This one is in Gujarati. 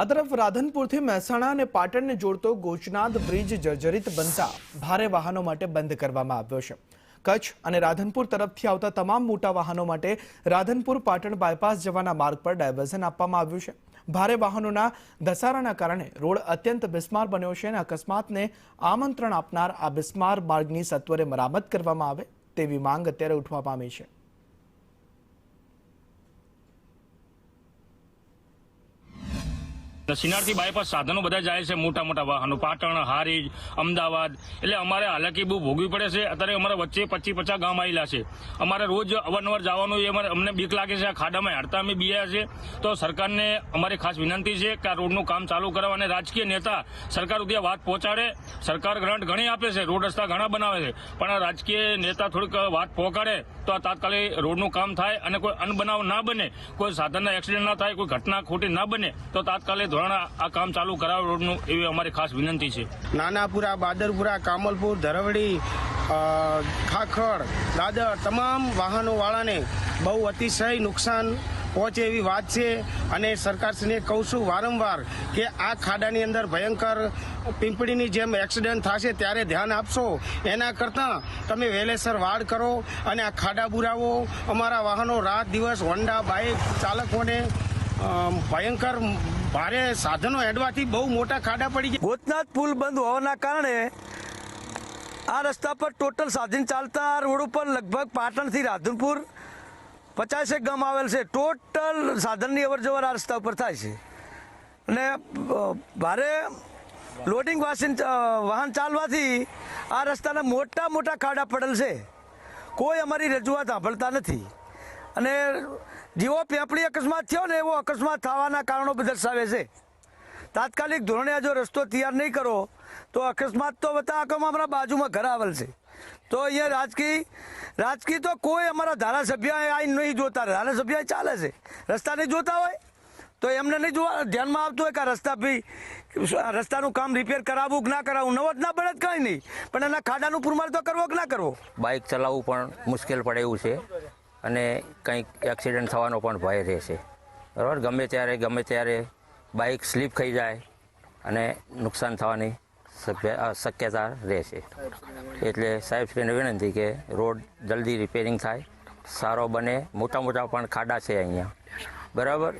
આ તરફ રાધનપુરથી મહેસાણા અને પાટણને જોડતો ગોચનાથ બ્રિજ જર્જરિત બનતા ભારે વાહનો માટે બંધ કરવામાં આવ્યો છે. કચ્છ અને રાધનપુર તરફથી આવતા તમામ મોટા વાહનો માટે રાધનપુર પાટણ બાયપાસ જવાના માર્ગ પર ડાયવર્ઝન આપવામાં આવ્યું છે. ભારે વાહનોના ધસારાના કારણે રોડ અત્યંત બિસ્માર બન્યો છે અને અકસ્માતને આમંત્રણ આપનાર આ બિસ્માર માર્ગની સત્વરે મરામત કરવામાં આવે તેવી માંગ અત્યારે ઉઠવા પામી છે. સિનારથી બાયપાસ સાધનો બધા જાય છે, મોટા મોટા વાહનો, પાટણ, હારીજ, અમદાવાદ. એટલે અમારે હાલાકી બહુ ભોગવી પડે છે. અત્યારે અમારા વચ્ચે પચીસ પચાસ ગામ આવેલા છે. અમારે રોજ અવારનવાર જવાનું એ અમારે અમને બીક લાગે છે. આ ખાડામાં હાડતા અમે બીયા છે. તો સરકારને અમારી ખાસ વિનંતી છે કે આ રોડનું કામ ચાલુ કરાવવા અને રાજકીય નેતા સરકાર સુધી વાત પહોંચાડે. સરકાર ગ્રાન્ટ ઘણી આપે છે. રોડ રસ્તા ઘણા બનાવે છે. પણ આ રાજકીય નેતા થોડીક વાત પહોંચાડે તો આ તાત્કાલિક રોડનું કામ થાય અને કોઈ અનબનાવ ના બને, કોઈ સાધનના એક્સિડન્ટ ના થાય, કોઈ ઘટના ખોટી ના બને, તો તાત્કાલિક ધોરણ આ કામ ચાલુ કરાવે રોડનું એવી અમારી ખાસ વિનંતી છે. નાનાપુરા, બાદરપુરા, કામલપુર, ધરવડી ખાખડ દાદર તમામ વાહનોવાળાને બહુ અતિશય નુકસાન પહોંચે એવી વાત છે અને સરકારશ્રીને કહું છું વારંવાર કે આ ખાડાની અંદર ભયંકર પીંપળીની જેમ એક્સિડન્ટ થશે ત્યારે ધ્યાન આપશો. એના કરતાં તમે વહેલેસર વાડ કરો અને આ ખાડા બુરાવો અમારા વાહનો રાત દિવસ હોન્ડા બાઇક ચાલકોને ભયંકર ભારે સાધનો હેડવાથી બહુ મોટા ખાડા પડી ગયા. ગોતનાથ પુલ બંધ હોવાના કારણે આ રસ્તા પર ટોટલ સાધન ચાલતા રોડ ઉપર લગભગ પાટણથી રાધનપુર પચાસેક ગામ આવેલ છે. ટોટલ સાધનની અવર જવર આ રસ્તા ઉપર થાય છે. અને ભારે લોડિંગ વાસન વાહન ચાલવાથી આ રસ્તાના મોટા મોટા ખાડા પડેલ છે. કોઈ અમારી રજૂઆત સાંભળતા નથી. અને જેવો પેપડી અકસ્માત થયો ને એવો અકસ્માત થવાના કારણો દર્શાવે છે. તાત્કાલિક ધોરણે આ જો રસ્તો તૈયાર નહીં કરો, તો અકસ્માત તો બધા આખોમાં અમારા બાજુમાં ઘર આવેલ છે. તો અહીંયા રાજકીય રાજકીય તો કોઈ અમારા ધારાસભ્ય આ નહીં જોતા. ધારાસભ્ય ચાલે છે. રસ્તા નહીં જોતા હોય, તો એમને નહીં જોવા, ધ્યાનમાં આવતું હોય કે રસ્તા ભાઈ રસ્તાનું કામ રિપેર કરાવવું કે ના કરાવવું, નવો જ ના પડે જ કાંઈ નહીં. પણ એના ખાડાનું પુરમાર તો કરવો કે ના કરવો? બાઇક ચલાવવું પણ મુશ્કેલ પડે એવું છે. અને કંઈક એક્સિડન્ટ થવાનો પણ ભય રહેશે. બરાબર? ગમે ત્યારે ગમે ત્યારે બાઇક સ્લીપ થઈ જાય અને નુકસાન થવાની શક્યતા રહેશે. એટલે સાહેબશ્રીને વિનંતી કે રોડ જલ્દી રિપેરિંગ થાય. સારો બને. મોટા મોટા પણ ખાડા છે અહીંયા. બરાબર?